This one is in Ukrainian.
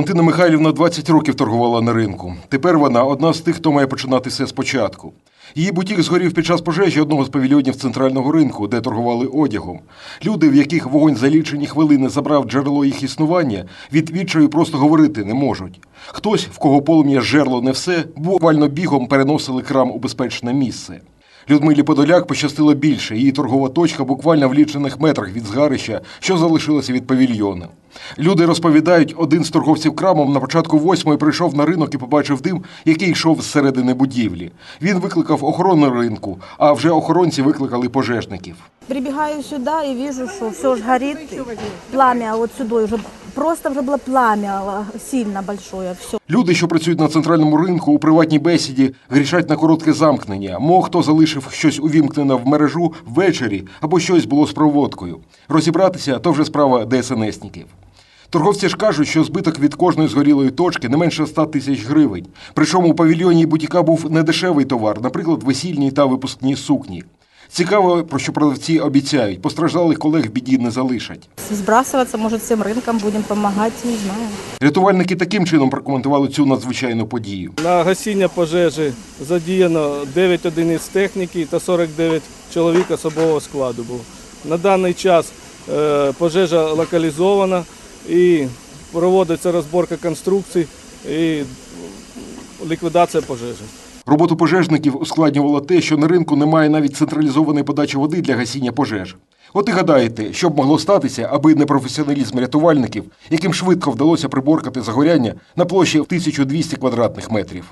Валентина Михайлівна 20 років торгувала на ринку. Тепер вона одна з тих, хто має починати все спочатку. Її бутік згорів під час пожежі одного з павільйонів центрального ринку, де торгували одягом. Люди, в яких вогонь за лічені хвилини забрав джерело їх існування, від відчаю просто говорити не можуть. Хтось, в кого полум'я жерло не все, буквально бігом переносили крам у безпечне місце. Людмилі Подоляк пощастило більше. Її торгова точка буквально в лічених метрах від згарища, що залишилося від павільйона. Люди розповідають, один з торговців крамом на початку восьмої прийшов на ринок і побачив дим, який йшов з середини будівлі. Він викликав охорону ринку, а вже охоронці викликали пожежників. Прибегаю сюда и вижу, что все ж горит. Пламя вот сюда уже просто уже было пламя сильно большое. Все. Люди, що працюють на центральному ринку у приватній бесіді, грішать на коротке замкнення. Мов хто залишив щось увімкнене в мережу ввечері або щось було з проводкою. Розібратися то вже справа ДСНСників. Торговці ж кажуть, що збиток від кожної згорілої точки не менше 100 тисяч гривень. Причому у павільйоні бутіка був недешевий товар, наприклад, весільні та випускні сукні. Цікаво, про що продавці обіцяють, постраждалих колег в біді не залишать. Сбрасываться, может, всем рынкам будем помогать, не знаю. Рятувальники таким чином прокоментували цю надзвичайну подію. На гасіння пожежі задіяно 9 одиниць техніки та 49 чоловік особового складу було. На даний час е, пожежа локалізована і проводиться розборка конструкцій і ліквідація пожежі. Роботу пожежників ускладнювало те, що на ринку немає навіть централізованої подачі води для гасіння пожеж. От і гадаєте, що б могло статися, аби не професіоналізм рятувальників, яким швидко вдалося приборкати загоряння на площі в 1200 квадратних метрів.